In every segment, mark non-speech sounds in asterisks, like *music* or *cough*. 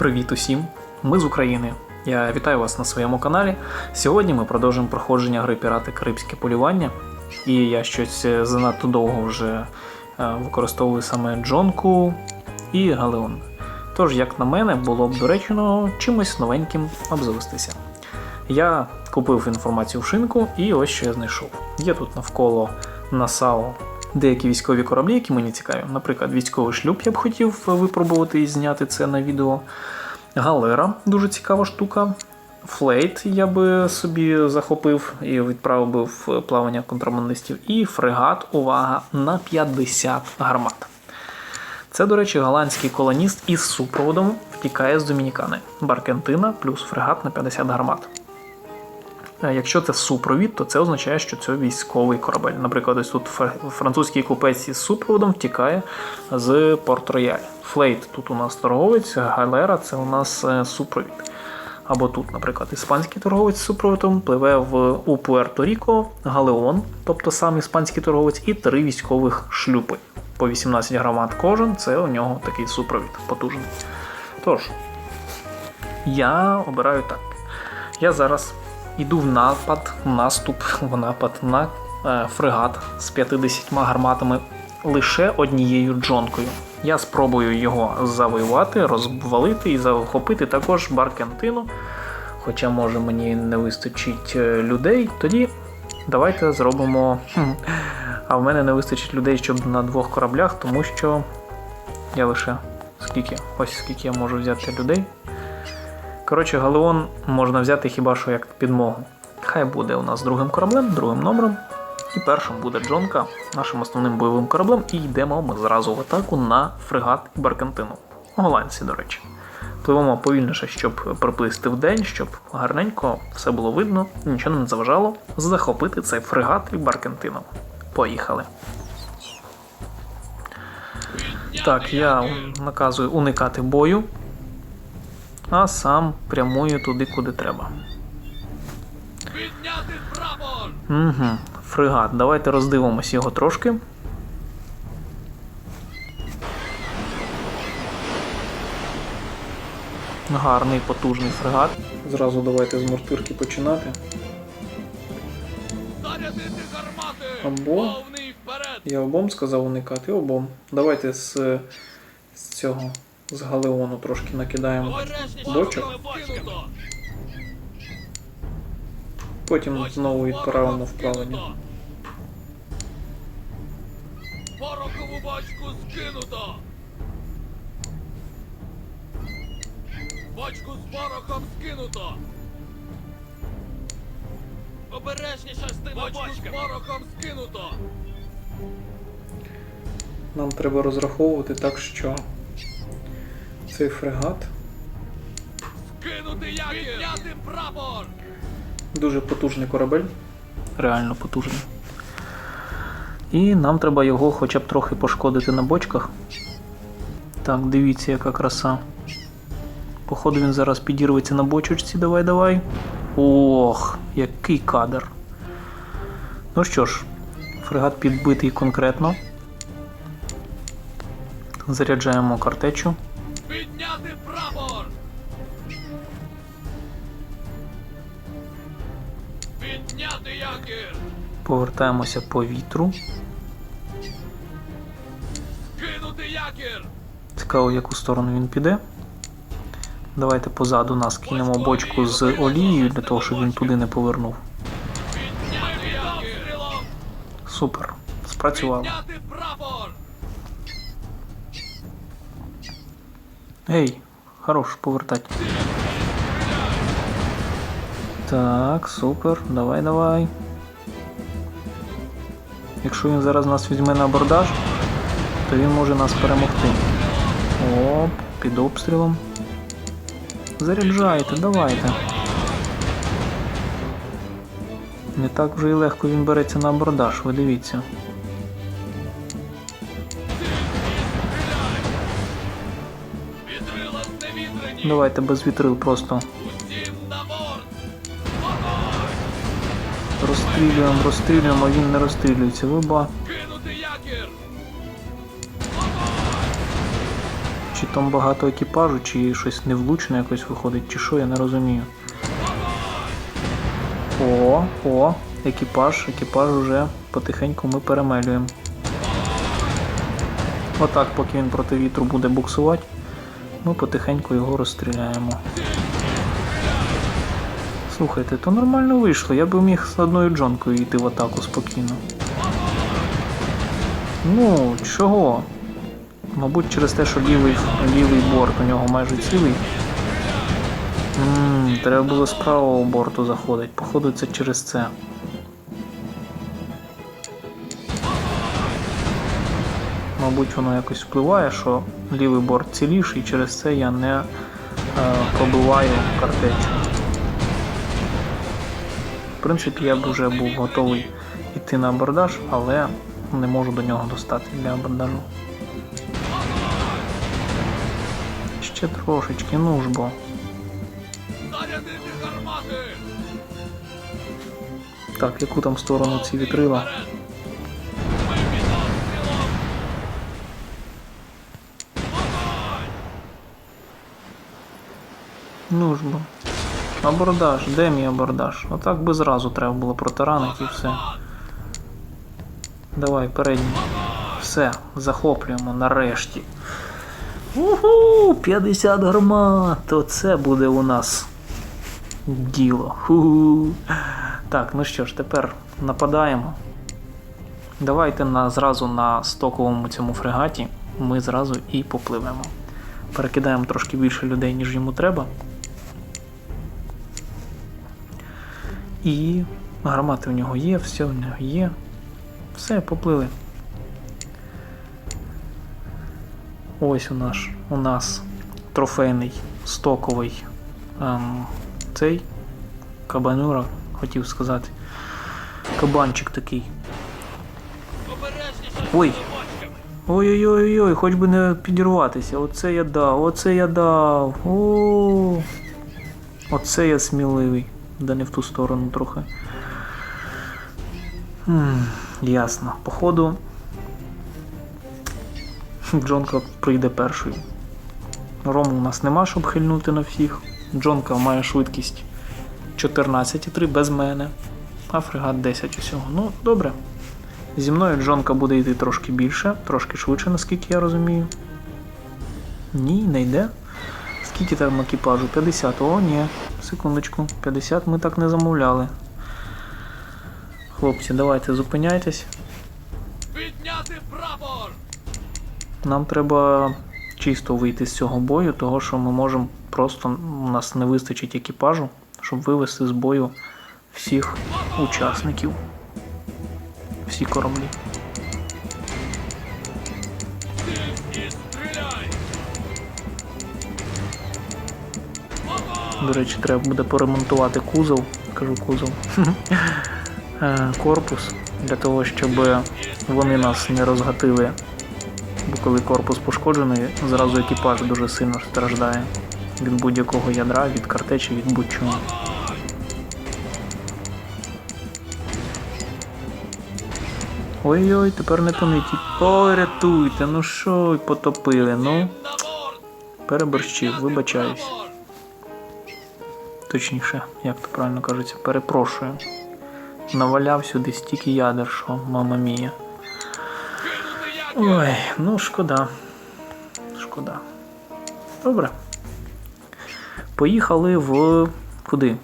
Привіт усім! Ми з України. Я вітаю вас на своєму каналі. Сьогодні ми продовжуємо проходження гри Пірати Карибське полювання. І я щось е, занадто довго вже е, використовую саме Джонку і Галеон. Тож, як на мене, було б доречно чимось новеньким обзавестися. Я купив інформацію в шинку і ось що я знайшов. Є тут навколо Насао деякі військові кораблі, які мені цікаві. Наприклад, військовий шлюб я б хотів випробувати і зняти це на відео. Галера дуже цікава штука. Флейт я би собі захопив і відправив би в плавання контрабандистів. І фрегат, увага, на 50 гармат. Це, до речі, голландський колоніст із супроводом втікає з Домінікани. Баркентина плюс фрегат на 50 гармат. Е, Якщо це супровід, то це означає, що це військовий корабель. Наприклад, ось тут французький купець із супроводом втікає з Порт-Рояль. Флейт тут у нас торговець, галера це у нас е, супровід. Або тут, наприклад, іспанський торговець з супроводом пливе в у Пуерто-Ріко, Галеон, тобто сам іспанський торговець, і три військових шлюпи. По 18 грамат кожен, це у нього такий супровід потужний. Тож, я обираю так. Я зараз йду в напад, наступ, в напад на е, фрегат з 50 гарматами лише однією джонкою. Я спробую його завоювати, розвалити і захопити також Баркентину. Хоча, може, мені не вистачить е, людей, тоді давайте зробимо. А в мене не вистачить людей, щоб на двох кораблях, тому що я лише скільки? Ось скільки я можу взяти людей. Коротше, Галеон можна взяти хіба що як підмогу. Хай буде у нас другим кораблем, другим номером. І першим буде Джонка, нашим основним бойовим кораблем, і йдемо ми зразу в атаку на фрегат і Баркентину. Голландці, до речі. Пливемо повільніше, щоб приплисти в день, щоб гарненько все було видно, нічого не заважало захопити цей фрегат і Баркентину. Поїхали. Так, я наказую уникати бою, а сам прямую туди, куди треба. Угу. Фрегат. Давайте роздивимось його трошки. Гарний потужний фрегат. Зразу давайте з мортирки починати. Або- Я обом сказав уникати, обом. Давайте з, з цього з галеону трошки накидаємо бочок. Потім знову відправимо в плавання. Порохову бочку скинуто! Бочку з порохом скинуто! Обережніше з тими бочку з порохом скинуто! Нам треба розраховувати так, що цей фрегат! Дуже потужний корабель. Реально потужний. І нам треба його хоча б трохи пошкодити на бочках. Так, дивіться, яка краса. Походу він зараз підірветься на бочечці. Давай, давай. Ох, який кадр. Ну що ж, фрегат підбитий конкретно. Заряджаємо картечу. Повертаємося по вітру. Цікаво, в яку сторону він піде. Давайте позаду нас кинемо бочку з олією для того, щоб він туди не повернув. Супер. Спрацювало. Ей, хорош, повертать. Так, супер. Давай, давай. Якщо він зараз нас візьме на абордаж, то він може нас перемогти. Оп, під обстрілом. Заряджайте, давайте. Не так вже і легко він береться на абордаж, ви дивіться. Давайте без вітрил просто розстрілюємо, розстрілюємо, а він не розстрілюється. Ви ба. Кинути якір! Чи там багато екіпажу, чи щось невлучно якось виходить, чи що, я не розумію. О, о, екіпаж, екіпаж уже потихеньку ми перемелюємо. Отак, поки він проти вітру буде буксувати, ми потихеньку його розстріляємо. Слухайте, то нормально вийшло. Я би міг з одною джонкою йти в атаку спокійно. Ну, чого? Мабуть, через те, що лівий, лівий борт у нього майже цілий. Ммм, треба було з правого борту заходити. Походу, це через це. Мабуть, воно якось впливає, що лівий борт ціліший, і через це я не е, пробиваю картечу. В принципі, я б вже був готовий йти на абордаж, але не можу до нього достати для абордажу. Ще трошечки, ну ж бо. Так, яку там сторону ці вітрила? Ну ж бо. Абордаж, де мій абордаж? Отак би зразу треба було протаранити і все. Давай, передній. Все, захоплюємо нарешті. Уху! 50 гармат! Оце буде у нас діло. Ху. Так, ну що ж, тепер нападаємо. Давайте на, зразу на стоковому цьому фрегаті ми зразу і попливемо. Перекидаємо трошки більше людей, ніж йому треба. І гармати в нього є, все в нього є. Все, поплили. Ось у нас, у нас трофейний стоковий ем, цей кабанюра, хотів сказати. Кабанчик такий. Ой! Ой-ой-ой, хоч би не підірватися. Оце я дав, оце я дав. О, оце я сміливий. Да не в ту сторону трохи. М, ясно. Походу. Джонка прийде першою. Рому у нас нема, щоб хильнути на всіх. Джонка має швидкість 14,3 без мене. А фрегат 10 усього. Ну, добре. Зі мною Джонка буде йти трошки більше, трошки швидше, наскільки я розумію. Ні, не йде. Скільки там екіпажу? 50. О, ні. Секундочку. 50 ми так не замовляли. Хлопці, давайте зупиняйтесь. Підняти прапор! Нам треба чисто вийти з цього бою, того що ми можемо просто. У нас не вистачить екіпажу, щоб вивести з бою всіх учасників. Всі кораблі. До речі, треба буде поремонтувати кузов, кажу кузов, *laughs* е, корпус, для того, щоб вони нас не розгатили. Бо коли корпус пошкоджений, зразу екіпаж дуже сильно страждає від будь-якого ядра, від картечі, від будь-чого. Ой-ой, тепер не поміті. Ой, рятуйте, ну що, потопили, ну. Переборщив, вибачаюсь. Точніше, як то правильно кажеться, перепрошую. Наваляв сюди стільки ядер, що мама мія. Ой, ну шкода. Шкода. Добре. Поїхали в. Куди?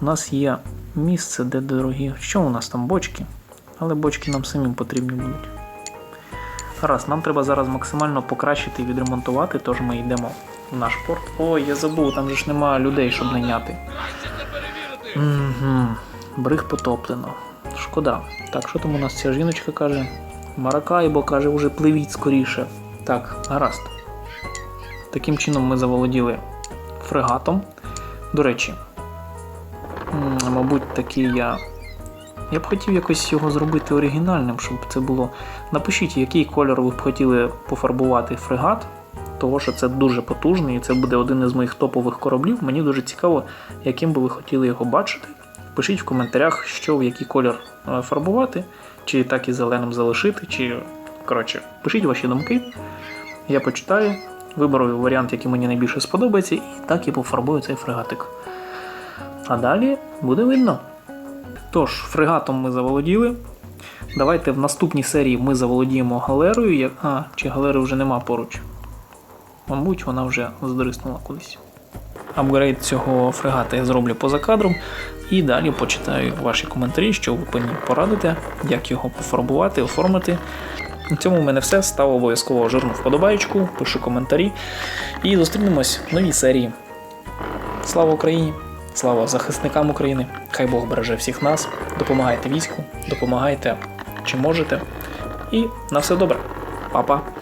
У нас є місце, де дорогі. Що у нас там бочки? Але бочки нам самим потрібні будуть. Гаразд, нам треба зараз максимально покращити і відремонтувати, тож ми йдемо наш порт. Ой, я забув, там же ж немає людей, щоб найняти. Угу. Бриг потоплено. Шкода. Так, що там у нас ця жіночка каже? Маракайбо каже, уже пливіть скоріше. Так, гаразд. Таким чином ми заволоділи фрегатом. До речі, мабуть, такий я. Я б хотів якось його зробити оригінальним, щоб це було. Напишіть, який кольор ви б хотіли пофарбувати фрегат, того що це дуже потужний, і це буде один із моїх топових кораблів. Мені дуже цікаво, яким би ви хотіли його бачити. Пишіть в коментарях, що в який колір е, фарбувати, чи так і зеленим залишити, чи. Коротше, пишіть ваші думки. Я почитаю Виберу варіант, який мені найбільше сподобається, і так і пофарбую цей фрегатик. А далі буде видно. Тож, фрегатом ми заволоділи. Давайте в наступній серії ми заволодіємо галерою. А, чи галери вже нема поруч. Мабуть, вона вже здриснула кудись. Апгрейд цього фрегата я зроблю поза кадром. І далі почитаю ваші коментарі, що ви мені порадите, як його пофарбувати, оформити. На цьому в мене все. Став обов'язково жирну вподобайку, пишу коментарі. І зустрінемось в новій серії. Слава Україні! Слава захисникам України! Хай Бог береже всіх нас. Допомагайте війську, допомагайте чи можете. І на все добре. Па-па!